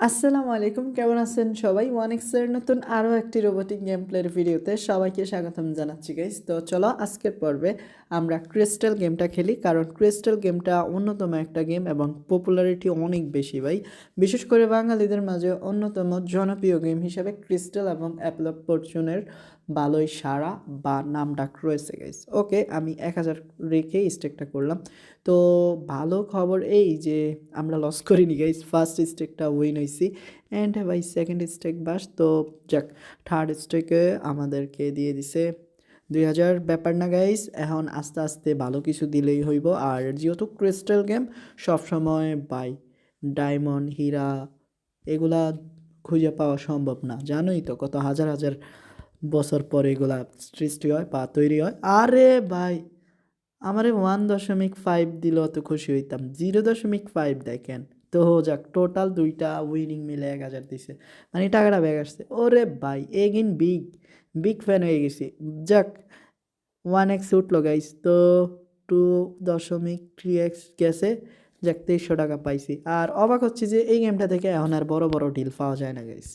আসসালামু আলাইকুম, কেমন আছেন সবাই? ওয়ান এক্সের নতুন আরও একটি রোবোটিক গেম প্লের ভিডিওতে সবাইকে স্বাগতম জানাচ্ছি গাইস তো চলো, আজকের পর্বে আমরা ক্রিস্টাল গেমটা খেলি, কারণ ক্রিস্টাল গেমটা অন্যতম একটা গেম এবং পপুলারিটি অনেক বেশি, ভাই। বিশেষ করে বাঙালিদের মাঝে অন্যতম জনপ্রিয় গেম হিসেবে ক্রিস্টাল এবং অ্যাপল ফরচুনের ভালোই সারা বা নাম ডাক রয়েছে গাইস ওকে আমি এক হাজার রেখে স্টেকটা করলাম। তো ভালো খবর এই যে আমরা লস করিনি গাইস ফার্স্ট স্টেকটা উইন হয়েছি অ্যান্ড ভাই সেকেন্ড স্টেক বাস? তো যাক থার্ড স্টেকে আমাদেরকে দিয়ে দিছে দুই হাজার ব্যাপার না গাইস এখন আস্তে আস্তে ভালো কিছু দিলেই হইব। আর যেহেতু ক্রিস্টাল গেম সবসময় বাই ডায়মন্ড হীরা, এগুলা খুঁজে পাওয়া সম্ভব না। জানোই তো কত হাজার হাজার বছর পর এগুলা সৃষ্টি হয় বা তৈরি হয়। আরে ভাই, আমারে ওয়ান দশমিক ফাইভ দিল অত খুশি হইতাম। জিরো দশমিক ফাইভ দেখেন। তো যাক টোটাল দুইটা উইনিং মিলে এক হাজার দিছে। মানে টাকাটা ব্যাগ আসছে। ওরে ভাই এগিন বিগ বিগ ফ্যান হয়ে গেছি। যাক ওয়ান এক্স উঠল গাইস তো টু দশমিক থ্রি এক্স গেছে। যাক তেইশশো টাকা পাইছি। আর অবাক হচ্ছে যে এই গেমটা থেকে এখন আর বড় বড় ডিল পাওয়া যায় না গাইস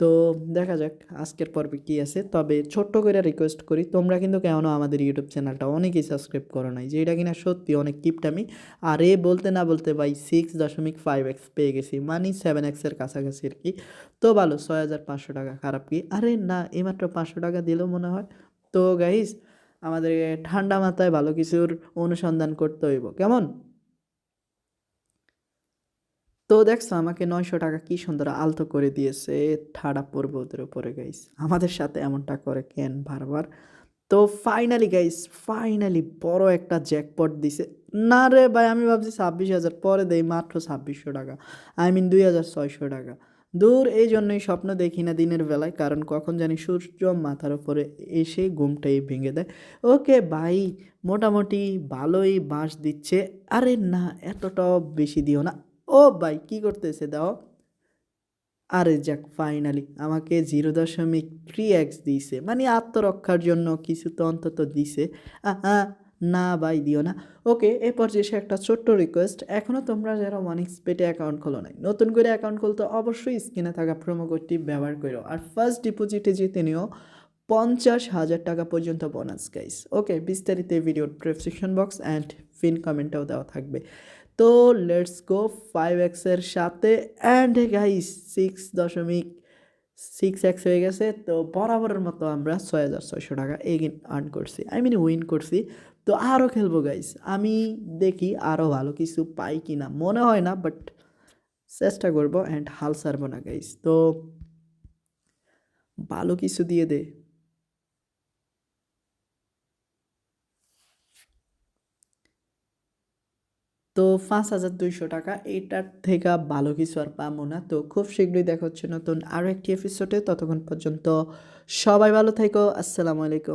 তো দেখা যাক আজকের পর্বে কী আছে। তবে ছোট্ট করে রিকোয়েস্ট করি, তোমরা কিন্তু কেন আমাদের ইউটিউব চ্যানেলটা অনেকেই সাবস্ক্রাইব করো নাই যেটা কিনা সত্যি অনেক কিপটামি আর এ বলতে না বলতে ভাই সিক্স দশমিক ফাইভ এক্স পেয়ে গেছি মানে সেভেন এক্সের কাছাকাছি আর কি। তো ভালো, ছয় হাজার পাঁচশো টাকা, খারাপ কি? আরে না, এইমাত্র পাঁচশো টাকা দিলেও মনে হয়। তো গাইস আমাদের ঠান্ডা মাথায় ভালো কিছুর অনুসন্ধান করতে হইব, কেমন? তো দেখছ আমাকে নয়শো টাকা কি সুন্দর আলতো করে দিয়েছে, ঠাড়া পর্বতের উপরে গাইস আমাদের সাথে এমনটা করে কেন বারবার? তো ফাইনালি গাইস ফাইনালি বড় একটা জ্যাকপট দিছে। না রে ভাই, আমি ভাবছি ছাব্বিশ হাজার, পরে দেই মাত্র ছাব্বিশশো টাকা। আই মিন দুই হাজার ছয়শো টাকা। দূর এই জন্যই স্বপ্ন দেখি না দিনের বেলায়, কারণ কখন জানি সূর্য মাথার উপরে এসে ঘুমটাই ভেঙে দেয়। ওকে ভাই, মোটামুটি ভালোই বাঁশ দিচ্ছে। আরে না, এতটাও বেশি দিও না। ও ভাই, কী করতেছে দাও? আরে যাক ফাইনালি আমাকে জিরো দশমিক থ্রি এক্স দিছে। মানে আত্মরক্ষার জন্য কিছু তো অন্তত দিছে। না ভাই, দিও না। ওকে এ পর্যায়ে একটা ছোট্ট রিকোয়েস্ট এখনও তোমরা যারা ওয়ান পেটে অ্যাকাউন্ট খোলো নাই, নতুন করে অ্যাকাউন্ট খুলতে অবশ্যই স্ক্রিনে থাকা প্রোমো কোডটি ব্যবহার করো। আর ফার্স্ট ডিপোজিটে জিতে নিও পঞ্চাশ হাজার টাকা পর্যন্ত বোনাস গাইস ওকে বিস্তারিত ভিডিওর প্রেসক্রিপশন বক্স অ্যান্ড ফিন কমেন্টটাও দেওয়া থাকবে। তো লেটস গো ফাইভ এক্সের সাথে অ্যান্ড গাইস সিক্স দশমিক সিক্স এক্স হয়ে গেছে, তো বরাবরের মতো আমরা ছয় হাজার ছয়শো টাকা এগিন আর্ন করছি আই মিন উইন করছি। তো আরও খেলব গাইস আমি দেখি আরও ভালো কিছু পাই কি না মনে হয় না বাট চেষ্টা করব অ্যান্ড হাল সারবো না গাইস তো ভালো কিছু দিয়ে দে। তো পাঁচ হাজার দুইশো টাকা। এটার থেকে ভালো কিছু আর পাবো না। তো খুব শীঘ্রই দেখা হচ্ছে নতুন আরও একটি এপিসোডে ততক্ষণ পর্যন্ত সবাই ভালো থেকো। আসসালামু আলাইকুম।